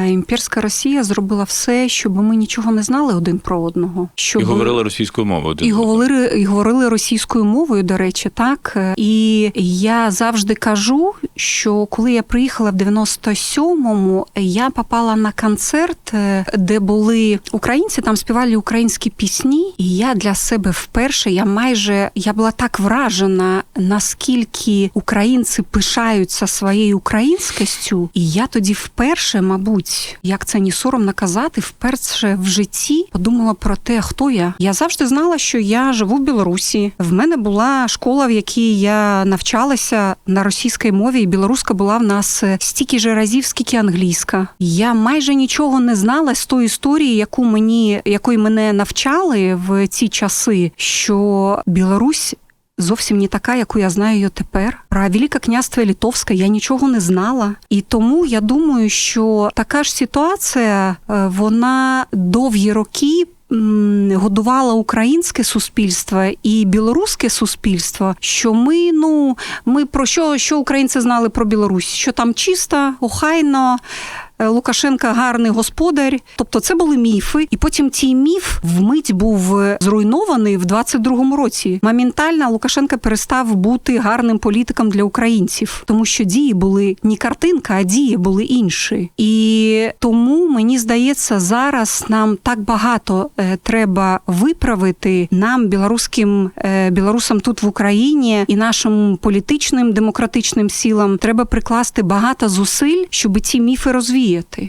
Е, Імперська Росія зробила все, щоб ми нічого не знали один про одного. Щоб І говорили російською мовою. і говорили, і говорили російською мовою, до речі, так. І я завжди кажу, що коли я приїхала в 97-му, я попала на концерт, е, де були українці, там співали українські пісні. І я для себе вперше, я майже я була так вражена, наскільки українці пишаються своєю українськістю. І я тоді вперше, мабуть, як це ні соромно казати, вперше в житті подумала про те, хто я. Я завжди знала, що я живу в Білорусі. В мене була школа, в якій я навчалася на російській мові, білоруська була в нас е, стільки же разів, скільки англійська. Я майже нічого не знала з тої історії, яку мені якої мене навчали в ці часи, що Білорусь. Зовсім не така, яку я знаю її тепер. Про Велике князство Литовське я нічого не знала. І тому я думаю, що така ж ситуація, е, вона довгі роки. Годувала українське суспільство і білоруське суспільство. Що ми, ну ми про що, що українці знали про Білорусь? Що там чисто, охайно, Лукашенка гарний господар. Тобто це були міфи, і потім цей міф вмить був е, зруйнований в 22-му році. Моментально Лукашенка перестав бути гарним політиком для українців, тому що дії були не картинка, а дії були інші. І тому мені здається, зараз нам так багато е, треба виправити нам, білоруським е, білорусам тут в Україні і нашим політичним демократичним силам треба прикласти багато зусиль, щоб ці міфи розвіяти діяти.